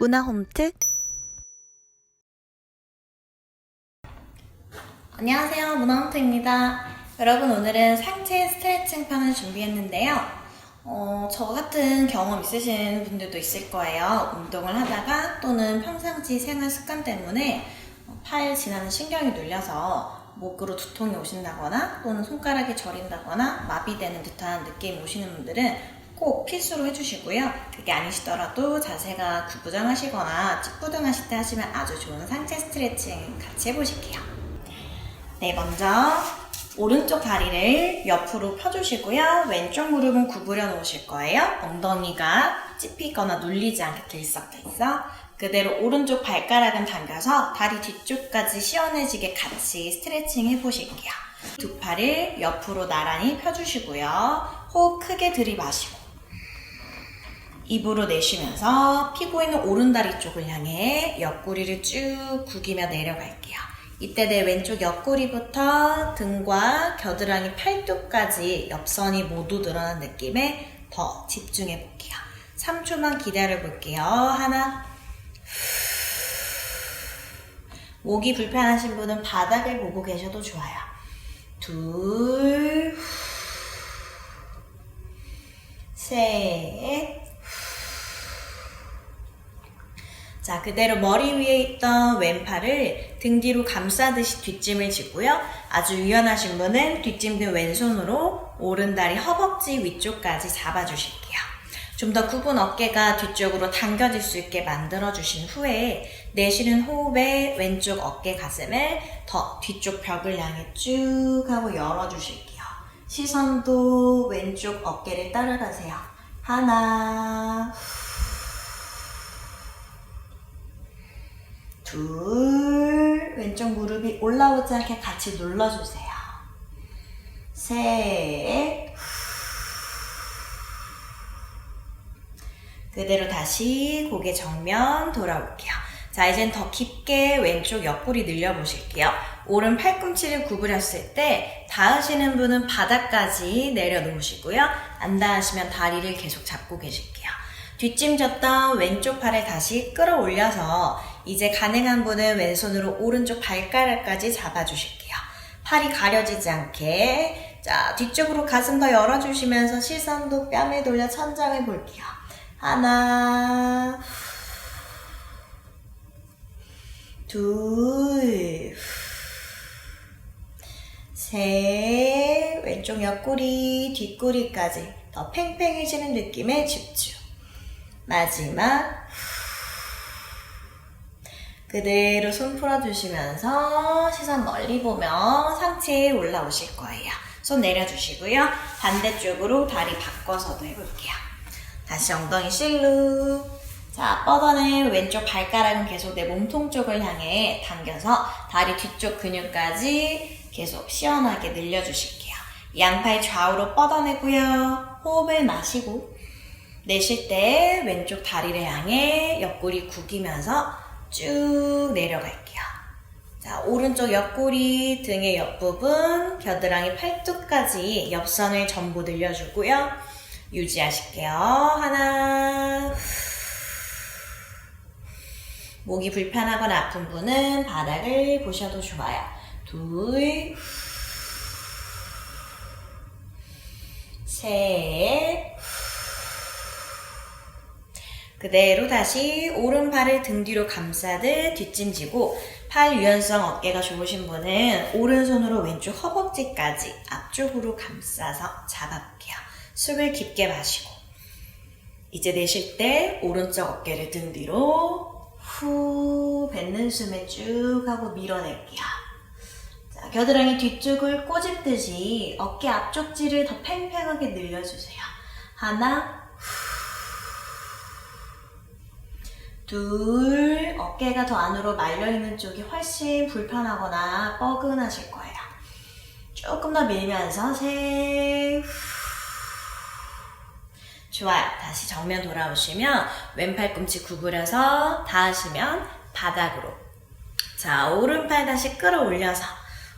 문화홈트 안녕하세요. 문화홈트입니다. 여러분, 오늘은 상체 스트레칭 편을 준비했는데요. 어, 저 같은 경험 있으신 분들도 있을 거예요. 운동을 하다가 또는 평상시 생활 습관 때문에 어, 팔 지나는 신경이 눌려서 목으로 두통이 오신다거나 또는 손가락이 저린다거나 마비되는 듯한 느낌이 오시는 분들은 꼭 필수로 해주시고요. 그게 아니시더라도 자세가 구부정하시거나 찌뿌둥하실 때 하시면 아주 좋은 상체 스트레칭 같이 해보실게요. 네, 먼저 오른쪽 다리를 옆으로 펴주시고요. 왼쪽 무릎은 구부려 놓으실 거예요. 엉덩이가 찝히거나 눌리지 않게 들썩 들썩. 그대로 오른쪽 발가락은 당겨서 다리 뒤쪽까지 시원해지게 같이 스트레칭 해보실게요. 두 팔을 옆으로 나란히 펴주시고요. 호흡 크게 들이마시고 입으로 내쉬면서 피고 있는 오른다리 쪽을 향해 옆구리를 쭉 구기며 내려갈게요. 이때 내 왼쪽 옆구리부터 등과 겨드랑이 팔뚝까지 옆선이 모두 늘어난 느낌에 더 집중해 볼게요. 3초만 기다려 볼게요. 하나. 목이 불편하신 분은 바닥을 보고 계셔도 좋아요. 둘. 셋. 자, 그대로 머리 위에 있던 왼팔을 등 뒤로 감싸듯이 뒷짐을 지고요. 아주 유연하신 분은 뒷짐 등 왼손으로 오른다리 허벅지 위쪽까지 잡아주실게요. 좀 더 굽은 어깨가 뒤쪽으로 당겨질 수 있게 만들어주신 후에 내쉬는 호흡에 왼쪽 어깨 가슴을 더 뒤쪽 벽을 향해 쭉 하고 열어주실게요. 시선도 왼쪽 어깨를 따라가세요. 하나, 둘, 왼쪽 무릎이 올라오지 않게 같이 눌러주세요. 셋, 그대로 다시 고개 정면 돌아올게요. 자, 이젠 더 깊게 왼쪽 옆구리 늘려보실게요. 오른 팔꿈치를 구부렸을 때 닿으시는 분은 바닥까지 내려놓으시고요. 안 닿으시면 다리를 계속 잡고 계실게요. 뒷짐 졌던 왼쪽 팔을 다시 끌어올려서 이제 가능한 분은 왼손으로 오른쪽 발가락까지 잡아주실게요. 팔이 가려지지 않게 자 뒤쪽으로 가슴 더 열어주시면서 시선도 뺨에 돌려 천장을 볼게요. 하나 둘 셋, 왼쪽 옆구리, 뒷구리까지 더 팽팽해지는 느낌에 집중. 마지막. 그대로 손 풀어주시면서 시선 멀리 보며 상체에 올라오실 거예요. 손 내려주시고요. 반대쪽으로 다리 바꿔서도 해볼게요. 다시 엉덩이 실루. 자, 뻗어낸 왼쪽 발가락은 계속 내 몸통 쪽을 향해 당겨서 다리 뒤쪽 근육까지 계속 시원하게 늘려주실게요. 양팔 좌우로 뻗어내고요. 호흡을 마시고 내쉴 때 왼쪽 다리를 향해 옆구리 구기면서 쭉 내려갈게요. 자, 오른쪽 옆구리, 등의 옆부분, 겨드랑이 팔뚝까지 옆선을 전부 늘려주고요. 유지하실게요. 하나. 목이 불편하거나 아픈 분은 바닥을 보셔도 좋아요. 둘. 셋. 그대로 다시 오른팔을 등 뒤로 감싸듯 뒷짐지고 팔 유연성 어깨가 좋으신 분은 오른손으로 왼쪽 허벅지까지 앞쪽으로 감싸서 잡아볼게요. 숨을 깊게 마시고 이제 내쉴 때 오른쪽 어깨를 등 뒤로 후 뱉는 숨에 쭉 하고 밀어낼게요. 자, 겨드랑이 뒤쪽을 꼬집듯이 어깨 앞쪽지를 더 팽팽하게 늘려주세요. 하나, 둘, 어깨가 더 안으로 말려있는 쪽이 훨씬 불편하거나 뻐근하실 거예요. 조금 더 밀면서 셋, 좋아요. 다시 정면 돌아오시면 왼팔 꿈치 구부려서 닿으시면 바닥으로. 자, 오른팔 다시 끌어올려서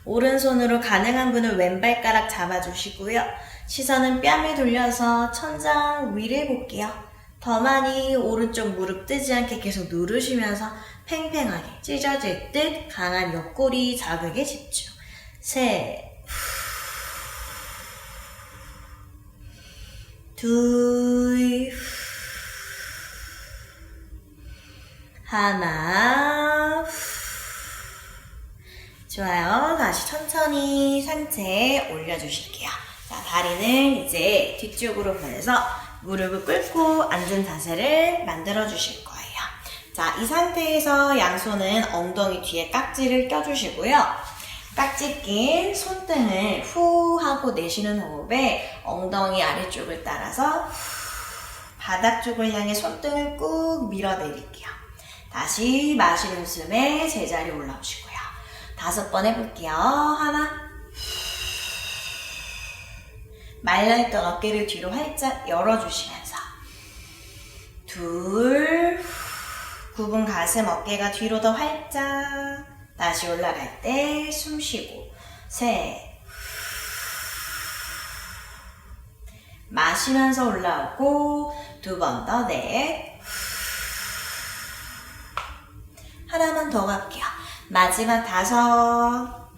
오른손으로 가능한 분은 왼발가락 잡아주시고요. 시선은 뺨에 돌려서 천장 위를 볼게요. 더 많이 오른쪽 무릎 뜨지 않게 계속 누르시면서 팽팽하게 찢어질 듯 강한 옆구리 자극에 집중. 셋. 둘. 하나. 좋아요. 다시 천천히 상체 올려주실게요. 자, 다리는 이제 뒤쪽으로 보내서 무릎을 꿇고 앉은 자세를 만들어 주실 거예요. 자, 이 상태에서 양손은 엉덩이 뒤에 깍지를 껴주시고요. 깍지 낀 손등을 후 하고 내쉬는 호흡에 엉덩이 아래쪽을 따라서 바닥 쪽을 향해 손등을 꾹 밀어내릴게요. 다시 마시는 숨에 제자리 올라오시고요. 다섯 번 해볼게요. 하나. 말라있던 어깨를 뒤로 활짝 열어주시면서. 둘. 굽은 가슴 어깨가 뒤로 더 활짝. 다시 올라갈 때 숨 쉬고. 셋. 마시면서 올라오고. 두 번 더 넷. 하나만 더 갈게요. 마지막 다섯.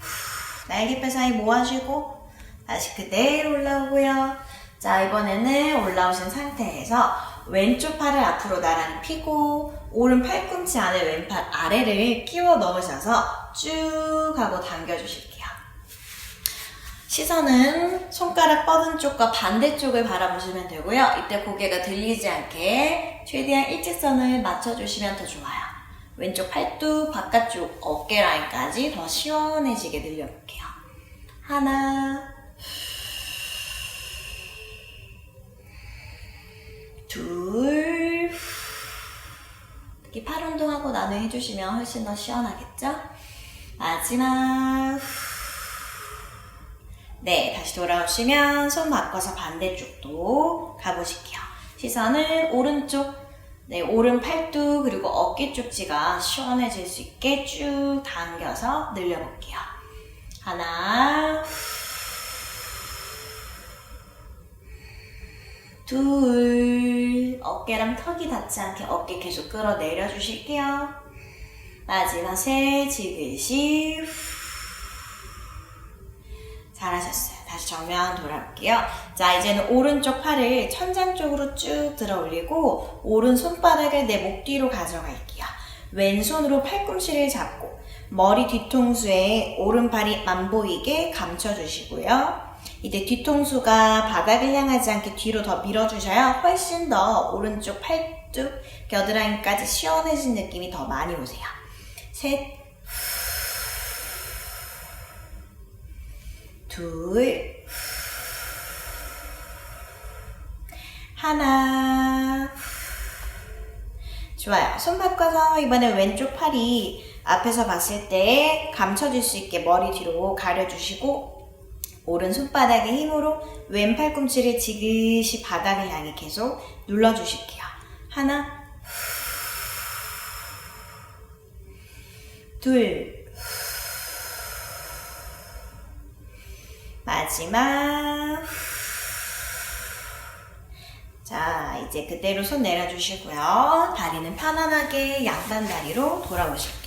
날개뼈 사이 모아주고 다시 그대로 올라오고요. 자 이번에는 올라오신 상태에서 왼쪽 팔을 앞으로 나란히 펴고 오른 팔꿈치 안에 왼팔 아래를 끼워 넣으셔서 쭉 하고 당겨주실게요. 시선은 손가락 뻗은 쪽과 반대쪽을 바라보시면 되고요. 이때 고개가 들리지 않게 최대한 일직선을 맞춰주시면 더 좋아요. 왼쪽 팔뚝 바깥쪽 어깨 라인까지 더 시원해지게 늘려볼게요. 하나, 둘, 특히 팔 운동하고 나눠 해주시면 훨씬 더 시원하겠죠? 마지막, 네, 다시 돌아오시면 손 바꿔서 반대쪽도 가보실게요. 시선을 오른쪽, 네, 오른 팔뚝 그리고 어깨 쪽지가 시원해질 수 있게 쭉 당겨서 늘려볼게요. 하나, 둘, 어깨랑 턱이 닿지 않게 어깨 계속 끌어내려 주실게요. 마지막 셋, 지그시. 잘하셨어요. 다시 정면 돌아올게요. 자, 이제는 오른쪽 팔을 천장 쪽으로 쭉 들어 올리고, 오른 손바닥을 내 목 뒤로 가져갈게요. 왼손으로 팔꿈치를 잡고, 머리 뒤통수에 오른팔이 안 보이게 감춰주시고요. 이제 뒤통수가 바닥을 향하지 않게 뒤로 더 밀어주셔야 훨씬 더 오른쪽 팔뚝, 겨드랑이까지 시원해진 느낌이 더 많이 오세요. 셋, 둘, 하나. 좋아요. 손 바꿔서 이번에 왼쪽 팔이 앞에서 봤을 때 감춰질 수 있게 머리 뒤로 가려주시고 오른 손바닥의 힘으로 왼 팔꿈치를 지그시 바닥을 향해 계속 눌러주실게요. 하나, 둘, 마지막. 자, 이제 그대로 손 내려주시고요. 다리는 편안하게 양반 다리로 돌아오실게요.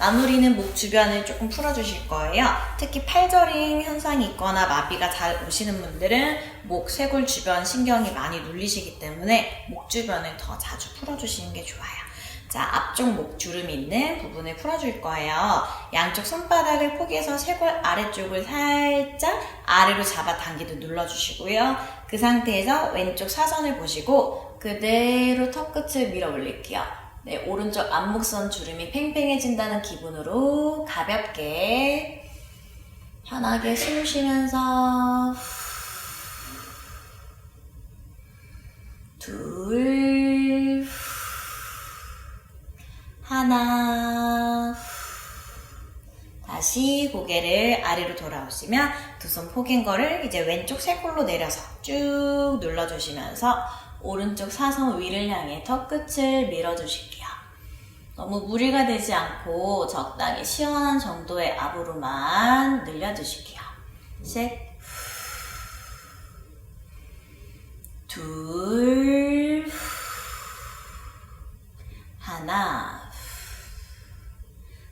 마무리는 목 주변을 조금 풀어주실 거예요. 특히 팔저림 현상이 있거나 마비가 잘 오시는 분들은 목 쇄골 주변 신경이 많이 눌리시기 때문에 목 주변을 더 자주 풀어주시는 게 좋아요. 자, 앞쪽 목 주름이 있는 부분을 풀어줄 거예요. 양쪽 손바닥을 포개서 쇄골 아래쪽을 살짝 아래로 잡아 당기듯 눌러주시고요. 그 상태에서 왼쪽 사선을 보시고 그대로 턱끝을 밀어 올릴게요. 네, 오른쪽 안목선 주름이 팽팽해진다는 기분으로 가볍게 편하게 숨 쉬면서 둘 하나 다시 고개를 아래로 돌아오시면 두 손 포갠 거를 이제 왼쪽 쇄골로 내려서 쭉 눌러주시면서 오른쪽 사선 위를 향해 턱끝을 밀어주실게요. 너무 무리가 되지 않고 적당히 시원한 정도의 압으로만 늘려주실게요. 셋, 둘, 하나,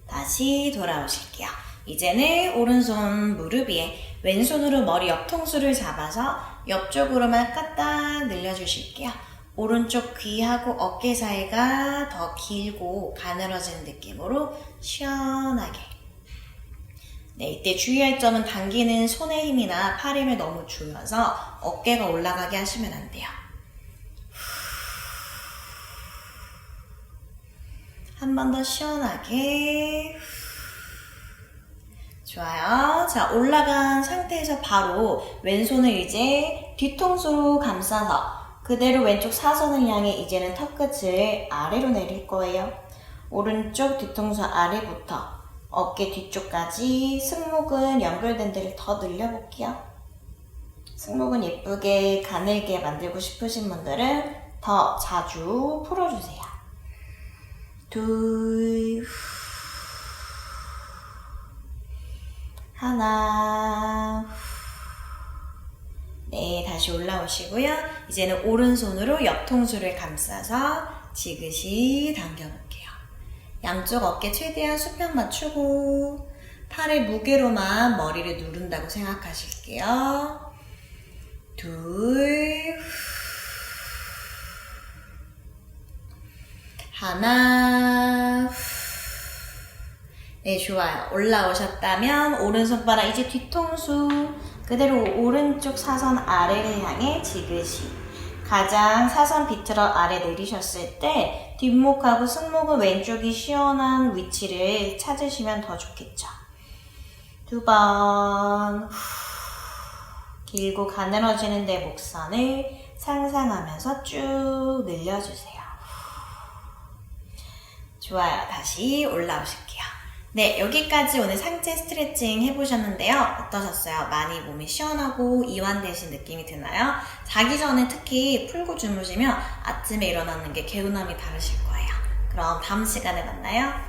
다시 돌아오실게요. 이제는 오른손 무릎 위에 왼손으로 머리 옆통수를 잡아서 옆쪽으로만 까딱 늘려주실게요. 오른쪽 귀하고 어깨 사이가 더 길고 가늘어지는 느낌으로 시원하게. 네, 이때 주의할 점은 당기는 손의 힘이나 팔 힘을 너무 줄여서 어깨가 올라가게 하시면 안 돼요. 한 번 더 시원하게. 좋아요. 자, 올라간 상태에서 바로 왼손을 이제 뒤통수로 감싸서 그대로 왼쪽 사선을 향해 이제는 턱끝을 아래로 내릴 거예요. 오른쪽 뒤통수 아래부터 어깨 뒤쪽까지 승모근 연결된 데를 더 늘려볼게요. 승모근 예쁘게 가늘게 만들고 싶으신 분들은 더 자주 풀어주세요. 둘, 하나, 네, 다시 올라오시고요. 이제는 오른손으로 옆통수를 감싸서 지그시 당겨볼게요. 양쪽 어깨 최대한 수평 맞추고 팔의 무게로만 머리를 누른다고 생각하실게요. 둘, 하나, 네, 좋아요. 올라오셨다면 오른손바닥 이제 뒤통수 그대로 오른쪽 사선 아래를 향해 지그시 가장 사선 비틀어 아래 내리셨을 때 뒷목하고 승목은 왼쪽이 시원한 위치를 찾으시면 더 좋겠죠. 두 번 길고 가늘어지는 내 목선을 상상하면서 쭉 늘려주세요. 좋아요. 다시 올라오실게요. 네, 여기까지 오늘 상체 스트레칭 해보셨는데요. 어떠셨어요? 많이 몸이 시원하고 이완되신 느낌이 드나요? 자기 전에 특히 풀고 주무시면 아침에 일어나는 게 개운함이 다르실 거예요. 그럼 다음 시간에 만나요.